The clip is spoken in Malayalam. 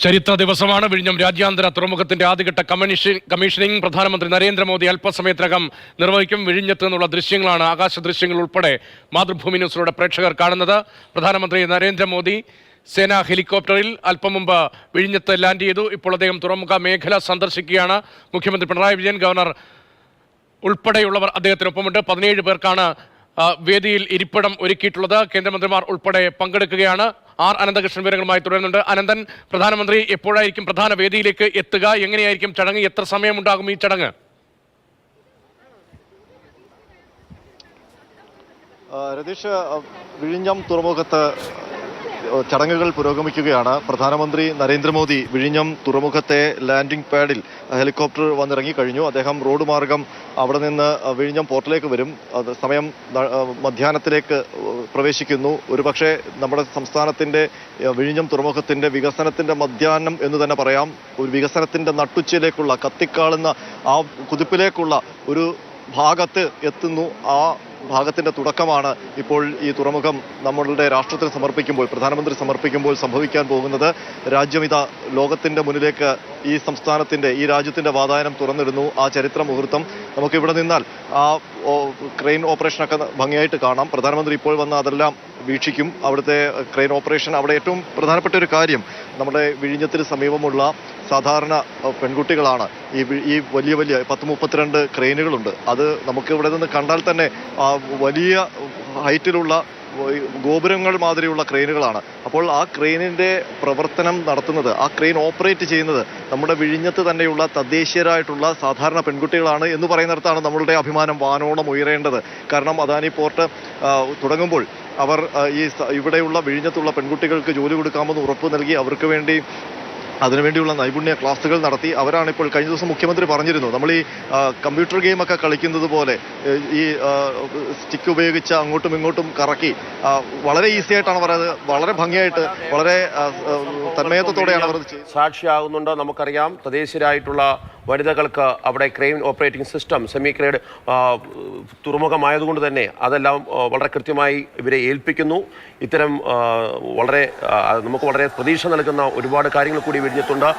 ചരിത്ര ദിവസമാണ് വിഴിഞ്ഞം രാജ്യാന്തര തുറമുഖത്തിന്റെ ആദ്യഘട്ട കമ്മീഷൻ കമ്മീഷനിങ് പ്രധാനമന്ത്രി നരേന്ദ്രമോദി അല്പസമയത്തിനകം നിർവഹിക്കും വിഴിഞ്ഞത്ത് നിന്നുള്ള ദൃശ്യങ്ങളാണ് ആകാശ ദൃശ്യങ്ങൾ ഉൾപ്പെടെ മാതൃഭൂമി ന്യൂസിലൂടെ പ്രേക്ഷകർ കാണുന്നത്. പ്രധാനമന്ത്രി നരേന്ദ്രമോദി സേനാ ഹെലികോപ്റ്ററിൽ അല്പം മുമ്പ് വിഴിഞ്ഞത്ത് ലാൻഡ് ചെയ്തു. ഇപ്പോൾ അദ്ദേഹം തുറമുഖ മേഖല സന്ദർശിക്കുകയാണ്. മുഖ്യമന്ത്രി പിണറായി വിജയൻ ഗവർണർ ഉൾപ്പെടെയുള്ളവർ അദ്ദേഹത്തിനൊപ്പമുണ്ട്. പതിനേഴ് പേർക്കാണ് വേദിയിൽ ഇരിപ്പിടം ഒരുക്കിയിട്ടുള്ളത്. കേന്ദ്രമന്ത്രിമാർ ഉൾപ്പെടെ പങ്കെടുക്കുകയാണ്. ആർ അനന്തകൃഷ്ണൻ വിവരങ്ങളുമായി തുടരുന്നുണ്ട്. അനന്തൻ പ്രധാനമന്ത്രി എപ്പോഴായിരിക്കും പ്രധാന വേദിയിലേക്ക് എത്തുക? എങ്ങനെയായിരിക്കും ചടങ്ങ്? എത്ര സമയമുണ്ടാകും ഈ ചടങ്ങ്? രതീഷ് വിഴിഞ്ഞം തുറമുഖത്ത് ചടങ്ങുകൾ പുരോഗമിക്കുകയാണ്. പ്രധാനമന്ത്രി നരേന്ദ്രമോദി വിഴിഞ്ഞം തുറമുഖത്തെ ലാൻഡിംഗ് പാഡിൽ ഹെലികോപ്റ്റർ വന്നിറങ്ങി കഴിഞ്ഞു. അദ്ദേഹം റോഡ് മാർഗം അവിടെ നിന്ന് വിഴിഞ്ഞം പോർട്ടിലേക്ക് വരും. സമയം മധ്യാഹ്നത്തിലേക്ക് പ്രവേശിക്കുന്നു. ഒരുപക്ഷെ നമ്മുടെ സംസ്ഥാനത്തിന്റെ വിഴിഞ്ഞം തുറമുഖത്തിന്റെ വികസനത്തിന്റെ മധ്യാഹ്നം എന്ന് തന്നെ പറയാം. ഒരു വികസനത്തിന്റെ നട്ടുച്ചയിലേക്കുള്ള കത്തിക്കാളുന്ന ആ കുതിപ്പിലേക്കുള്ള ഒരു ഭാഗത്ത് എത്തുന്നു ആ ഭാഗത്തിന്റെ തുടക്കമാണ് ഇപ്പോൾ ഈ തുറമുഖം നമ്മളുടെ രാഷ്ട്രത്തിന് സമർപ്പിക്കുമ്പോൾ പ്രധാനമന്ത്രി സമർപ്പിക്കുമ്പോൾ സംഭവിക്കാൻ പോകുന്നത് രാജ്യം ഇതാ ലോകത്തിന്റെ മുന്നിലേക്ക് ഈ സംസ്ഥാനത്തിന്റെ ഈ രാജ്യത്തിന്റെ വാതായനം തുറന്നിടുന്നു. ആ ചരിത്ര മുഹൂർത്തം നമുക്ക് ഇവിടെ നിന്നാൽ ആ ക്രെയിൻ ഓപ്പറേഷനൊക്കെ ഭംഗിയായിട്ട് കാണാം. പ്രധാനമന്ത്രി ഇപ്പോൾ വന്ന് അതെല്ലാം വീക്ഷിക്കും. അവിടുത്തെ ക്രെയിൻ ഓപ്പറേഷൻ അവിടെ ഏറ്റവും പ്രധാനപ്പെട്ട ഒരു കാര്യം നമ്മുടെ വിഴിഞ്ഞത്തിന് സമീപമുള്ള സാധാരണ പെൺകുട്ടികളാണ്. ഈ ഈ വലിയ വലിയ പത്ത് മുപ്പത്തിരണ്ട് ക്രെയിനുകളുണ്ട്. അത് നമുക്ക് ഇവിടെ നിന്ന് കണ്ടാൽ തന്നെ വലിയ ഹൈറ്റിലുള്ള ഗോപുരങ്ങൾ മാതിരിയുള്ള ക്രെയിനുകളാണ്. അപ്പോൾ ആ ക്രെയിനിന്റെ പ്രവർത്തനം നടത്തുന്നത് ആ ക്രെയിൻ ഓപ്പറേറ്റ് ചെയ്യുന്നത് നമ്മുടെ വിഴിഞ്ഞത്ത് തന്നെയുള്ള തദ്ദേശീയരായിട്ടുള്ള സാധാരണ പെൺകുട്ടികളാണ് എന്ന് പറയുന്നിടത്താണ് നമ്മളുടെ അഭിമാനം വാനോളം ഉയരേണ്ടത്. കാരണം അദാനി പോർട്ട് തുടങ്ങുമ്പോൾ അവർ ഈ ഇവിടെയുള്ള വിഴിഞ്ഞത്തുള്ള പെൺകുട്ടികൾക്ക് ജോലി കൊടുക്കാമെന്ന് ഉറപ്പ് നൽകി അവർക്ക് വേണ്ടി അതിനുവേണ്ടിയുള്ള നൈപുണ്യ ക്ലാസുകൾ നടത്തി അവരാണ് ഇപ്പോൾ കഴിഞ്ഞ ദിവസം മുഖ്യമന്ത്രി പറഞ്ഞിരുന്നു. നമ്മൾ ഈ കമ്പ്യൂട്ടർ ഗെയിമൊക്കെ കളിക്കുന്നത് പോലെ ഈ സ്റ്റിക്ക് ഉപയോഗിച്ച് അങ്ങോട്ടും ഇങ്ങോട്ടും കറക്കി വളരെ ഈസി ആയിട്ടാണ് അത് വളരെ ഭംഗിയായിട്ട് വളരെ തന്മയത്വത്തോടെയാണ് അവർ സാക്ഷിയാകുന്നുണ്ട് നമുക്കറിയാം. തദ്ദേശീയരായിട്ടുള്ള വനിതകൾക്ക് അവിടെ ക്രെയിൻ ഓപ്പറേറ്റിംഗ് സിസ്റ്റം സെമി ക്രേഡ് തുറമുഖമായതുകൊണ്ട് തന്നെ അതെല്ലാം വളരെ കൃത്യമായി ഇവരെ ഏൽപ്പിക്കുന്നു. ഇത്തരം വളരെ നമുക്ക് വളരെ പ്രതീക്ഷ നൽകുന്ന ഒരുപാട് കാര്യങ്ങൾ കൂടി വിഴിഞ്ഞത്തുണ്ട്